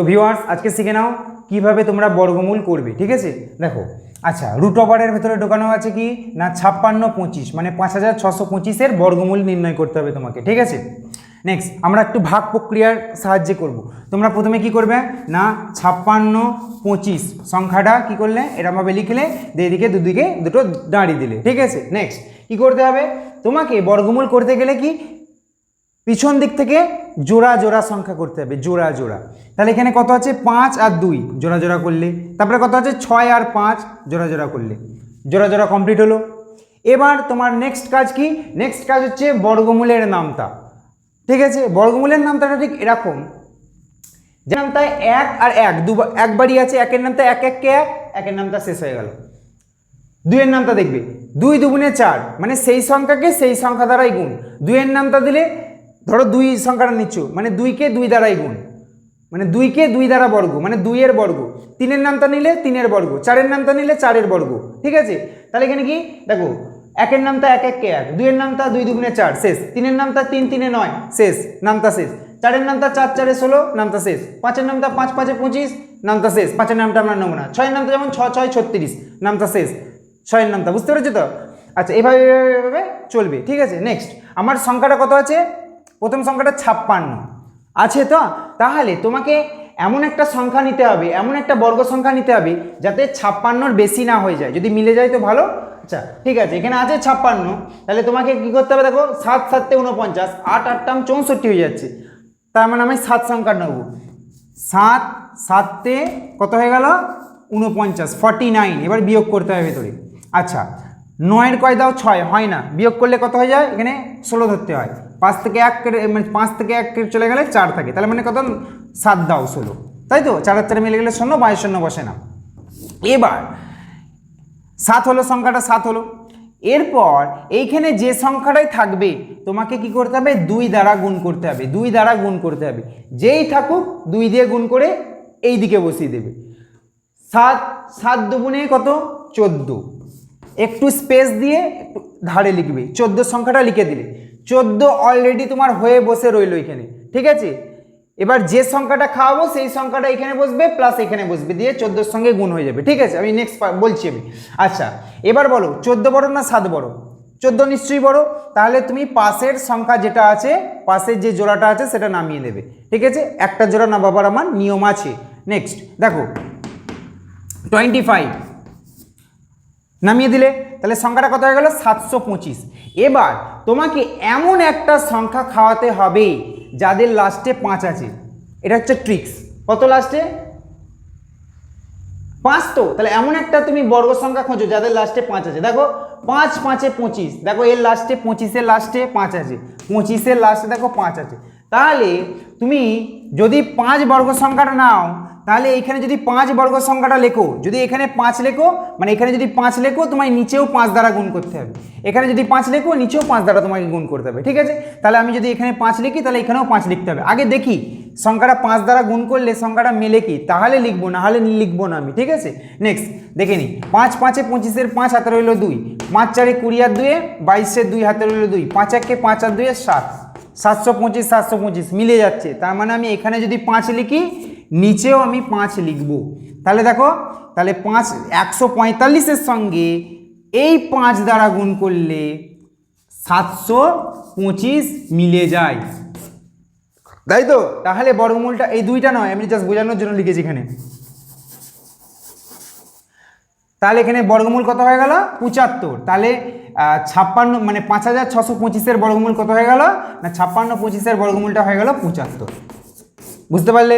তো ভিউয়ার্স আজকে শিখে নাও কীভাবে তোমরা বর্গমূল করবে, ঠিক আছে? দেখো আচ্ছা রুট ওভারের ভেতরে ঢোকানো আছে কি? না, ছাপ্পান্ন পঁচিশ মানে পাঁচ হাজার ছশো পঁচিশের বর্গমূল নির্ণয় করতে হবে তোমাকে, ঠিক আছে? নেক্সট আমরা একটু ভাগ প্রক্রিয়ার সাহায্যে করব। তোমরা প্রথমে কি করবে? না, ছাপ্পান্ন পঁচিশ সংখ্যাটা কি করলে? এরমভাবে লিখলে এদিকে দুদিকে দুটো দাঁড়িয়ে দিলে, ঠিক আছে? নেক্সট কি করতে হবে? তোমাকে বর্গমূল করতে গেলে কি? পিছন দিক থেকে জোড়া জোড়া সংখ্যা করতে হবে, জোড়া জোড়া। তাহলে এখানে কত আছে? পাঁচ আর দুই, জোড়া জোড়া করলে। তারপরে কত আছে? ছয় আর পাঁচ, জোড়া জোড়া করলে। জোড়া জোড়া কমপ্লিট হলো। এবার তোমার নেক্সট কাজ কি? নেক্সট কাজ হচ্ছে বর্গমূলের নামতা। ঠিক আছে? বর্গমূলের নামতাটা ঠিক এরকম। যে নামটা এক আর এক দুবার একবারই আছে, একের নামটা এক এককে এক একের নামটা শেষ হয়ে গেল। দুইয়ের নামটা দেখবে। দুই দুগুণে চার মানে সেই সংখ্যাকে সেই সংখ্যা দ্বারাই গুণ। দুইয়ের নামটা দিলে ধরো দুই সংখ্যাটা নিচ্ছ মানে দুইকে দুই দ্বারাই গুণ। মানে দুইকে দুই দ্বারা বর্গ মানে দুইয়ের বর্গ। তিনের নামটা নিলে তিনের বর্গ, চারের নামটা নিলে চারের বর্গ, ঠিক আছে? তাহলে এখানে কি? দেখো, একের নামটা এক এককে এক, দুইয়ের নামটা দুই দুগুণে চার, শেষ। তিনের নামটা তিন, তিনে নয়, শেষ, নামটা শেষ। চারের নামটা চার, চারে ষোলো, নামটা শেষ। পাঁচের নামটা পাঁচ, পাঁচে পঁচিশ, নামটা শেষ। পাঁচের নামটা আমরা নেব না ছয়ের নামটা যেমন ছ, ছয়, ছত্রিশ, নামটা শেষ। ছয়ের নামটা, বুঝতে পেরেছ তো? আচ্ছা এভাবে এভাবে এভাবে চলবে, ঠিক আছে? নেক্সট আমার সংখ্যাটা কত আছে? প্রথম সংখ্যাটা ছাপ্পান্ন। আছে তো? তাহলে তোমাকে এমন একটা সংখ্যা নিতে হবে, এমন একটা বর্গ সংখ্যা নিতে হবে, যাতে ছাপ্পান্নর বেশি না হয়ে যায়। যদি মিলে যায় তো ভালো। আচ্ছা ঠিক আছে, এখানে আছে ছাপ্পান্ন। তাহলে তোমাকে কি করতে হবে দেখো, সাত সাততে উনপঞ্চাশ আট আটটাম চৌষট্টি হয়ে যাচ্ছে। তার মানে আমি সাত সংখ্যা নেব। সাত সাতে কত হয়ে গেল? উনপঞ্চাশ ফর্টি নাইন। এবার বিয়োগ করতে হবে ভেতরে আচ্ছা নয়ের কয় দাও? ছয়। হয় না। বিয়োগ করলে কত হয়ে যায়? এখানে ষোলো ধরতে হয়। পাঁচ থেকে এক মানে পাঁচ থেকে এক চলে গেলে চার থাকে। তাহলে মানে কত? সাত দাও ষোলো। তাই তো? চার চারে মিলে গেলে শূন্য বাইশ শূন্য বসে না। এবার, সাত হলো, সংখ্যাটা সাত হলো। এরপর এইখানে যে সংখ্যাটাই থাকবে, তোমাকে কি করতে হবে? দুই দ্বারা গুণ করতে হবে। দুই দ্বারা গুণ করতে হবে। যেই থাকুক, দুই দিয়ে গুণ করে এই দিকে বসিয়ে দেবে। সাত সাত দুগুণে কত? চোদ্দ। একটু স্পেস দিয়ে একটু ধারে লিখবে। চোদ্দ সংখ্যাটা লিখে দিলে। চোদ্দ অলরেডি তোমার হয়ে বসে রইল এখানে, ঠিক আছে? এবার যে সংখ্যাটা খাওয়াবো, সেই সংখ্যাটা এখানে বসবে প্লাস এখানে বসবে, দিয়ে চোদ্দোর সঙ্গে গুণ হয়ে যাবে, ঠিক আছে? আমি নেক্সট বলছি আমি। আচ্ছা এবার বলো, চোদ্দ বড় না সাত বড়? চোদ্দ নিশ্চয়ই বড়, তাহলে তুমি পাশের সংখ্যা যেটা আছে, পাশের যে জোড়াটা আছে, সেটা নামিয়ে দেবে, ঠিক আছে? একটা জোড়া নামাবার আমার, নিয়ম আছে। নেক্সট দেখো টোয়েন্টি ফাইভ নামিয়ে দিলে, তাহলে সংখ্যাটা কত হয়ে গেল? সাতশো পঁচিশ। এবার তোমাকে এমন একটা সংখ্যা খাওয়াতে হবে যাদের লাস্টে পাঁচ আছে। এটা হচ্ছে ট্রিক্স কত লাস্টে পাঁচ তো। তাহলে এমন একটা তুমি বর্গ সংখ্যা খোঁজো যাদের লাস্টে পাঁচ আছে। দেখো, পাঁচ, পাঁচে পঁচিশ। দেখো, এর লাস্টে পঁচিশের লাস্টে পাঁচ আছে। পঁচিশের লাস্টে দেখো পাঁচ আছে। তাহলে তুমি যদি পাঁচ বর্গ সংখ্যাটা নাও তাহলে এখানে যদি পাঁচ বর্গ সংখ্যাটা লেখো, যদি এখানে পাঁচ লেখো মানে এখানে যদি পাঁচ লেখো, তোমায় নিচেও পাঁচ দ্বারা গুণ করতে হবে। এখানে যদি পাঁচ লেখো, নিচেও পাঁচ দ্বারা তোমাকে গুণ করতে হবে, ঠিক আছে? তাহলে আমি যদি এখানে পাঁচ লিখি, তাহলে এখানেও পাঁচ লিখতে হবে। আগে দেখি, সংখ্যাটা পাঁচ দ্বারা গুণ করলে সংখ্যাটা মেলে কি? তাহলে লিখব, না হলে লিখব না আমি, ঠিক আছে? নেক্সট দেখে নিই পাঁচ পাঁচে পঁচিশের পাঁচ হাতে রইল দুই। পাঁচ চারে কুড়ি আর দুয়ে বাইশের দুই হাতে রইল দুই। পাঁচ একে পাঁচ আর দুয়ে সাত। সাতশো পঁচিশ সাতশো পঁচিশ, মিলে যাচ্ছে। তার মানে আমি এখানে যদি পাঁচ লিখি নিচেও আমি পাঁচ লিখব। তাহলে দেখো তাহলে পাঁচ একশো পঁয়তাল্লিশের সঙ্গে এই পাঁচ দ্বারা গুণ করলে সাতশো পঁচিশ মিলে যায়। তাই তো? তাহলে বর্গমূলটা এই দুইটা নয় আমি জাস্ট বোঝানোর জন্য লিখেছি এখানে। তাহলে এখানে বর্গমূল কত হয়ে গেল? পঁচাত্তর। তাহলে ছাপ্পান্ন মানে পাঁচ হাজার ছশো পঁচিশের বর্গমূল কত হয়ে গেল? না ছাপ্পান্ন পঁচিশের বর্গমূলটা হয়ে গেল পঁচাত্তর। বুঝতে পারলে?